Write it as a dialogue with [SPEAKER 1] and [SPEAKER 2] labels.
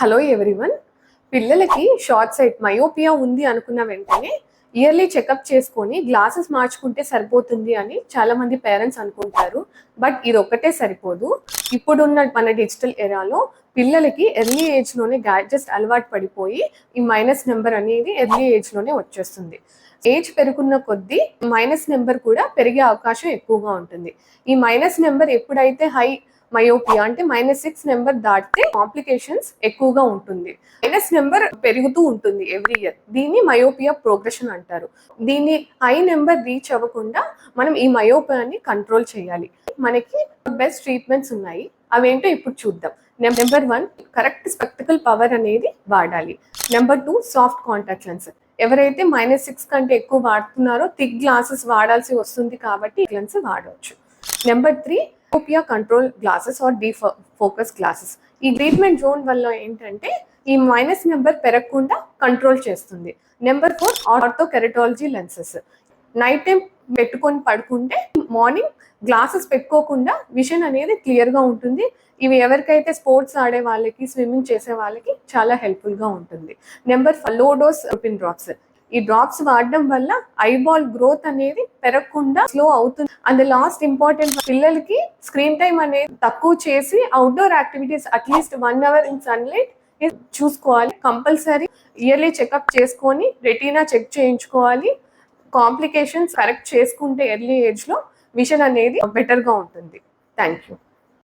[SPEAKER 1] Hello everyone. పిల్లలకి short sight myopia ఉంది అనుకున్న వెంటనే ఇయర్లీ చెకప్ చేసుకొని గ్లాసెస్ మార్చుకుంటే సరిపోతుంది అని చాలామంది పేరెంట్స్ అనుకుంటారు. బట్ ఇది ఒక్కటే సరిపోదు. ఇప్పుడున్న మన డిజిటల్ ఎరాలో పిల్లలకి ఎర్లీ ఏజ్లోనే గ్యాడ్జెట్స్ అలవాటు పడిపోయి ఈ మైనస్ నెంబర్ అనేది ఎర్లీ ఏజ్లోనే వచ్చేస్తుంది. ఏజ్ పెరుగున్న కొద్దీ మైనస్ నెంబర్ కూడా పెరిగే అవకాశం ఎక్కువగా ఉంటుంది. ఈ మైనస్ నెంబర్ ఎప్పుడైతే హై మయోపియా అంటే మైనస్ సిక్స్ నెంబర్ దాటితే కాంప్లికేషన్స్ ఎక్కువగా ఉంటుంది. మైనస్ నెంబర్ పెరుగుతూ ఉంటుంది ఎవ్రీ ఇయర్ దీన్ని మయోపియా ప్రోగ్రెషన్ అంటారు. దీన్ని హై నెంబర్ రీచ్ అవ్వకుండా మనం ఈ మయోపియాని కంట్రోల్ చేయాలి. మనకి బెస్ట్ ట్రీట్మెంట్స్ ఉన్నాయి. అవేంటో ఇప్పుడు చూద్దాం. Number one correct spectacle power అనేది వాడాలి. Number two soft contact lens ఎవరైతే మైనస్ సిక్స్ కంటే ఎక్కువ వాడుతున్నారో థిక్ గ్లాసెస్ వాడాల్సి వస్తుంది కాబట్టి లెన్స్ వాడవచ్చు number three myopia control glasses or defocus glasses ఈ ట్రీట్మెంట్ జోన్ వల్ల ఏంటంటే ఈ మైనస్ నెంబర్ పెరగకుండా కంట్రోల్ చేస్తుంది. Number four orthokeratology lenses night time పెట్టుకొని పడుకుంటే మార్నింగ్ గ్లాసెస్ పెట్టుకోకుండా విషన్ అనేది క్లియర్గా ఉంటుంది. ఇవి ఎవరికైతే స్పోర్ట్స్ ఆడే వాళ్ళకి స్విమ్మింగ్ చేసే వాళ్ళకి చాలా హెల్ప్ఫుల్గా ఉంటుంది. నెంబర్లో డోస్ పిన్ డ్రాప్స్ ఈ డ్రాప్స్ వాడడం వల్ల ఐబాల్ గ్రోత్ అనేది పెరగకుండా స్లో అవుతుంది. అండ్ లాస్ట్ ఇంపార్టెంట్ పిల్లలకి స్క్రీన్ టైం అనేది తక్కువ చేసి outdoor activities at least one hour in sunlight చూసుకోవాలి. కంపల్సరీ ఇయర్లీ చెకప్ చేసుకొని రెటీనా చెక్ చేయించుకోవాలి. కాంప్లికేషన్స్ కరెక్ట్ చేసుకుంటే ఎర్లీ ఏజ్లో విషన్ అనేది బెటర్గా ఉంటుంది. Thank you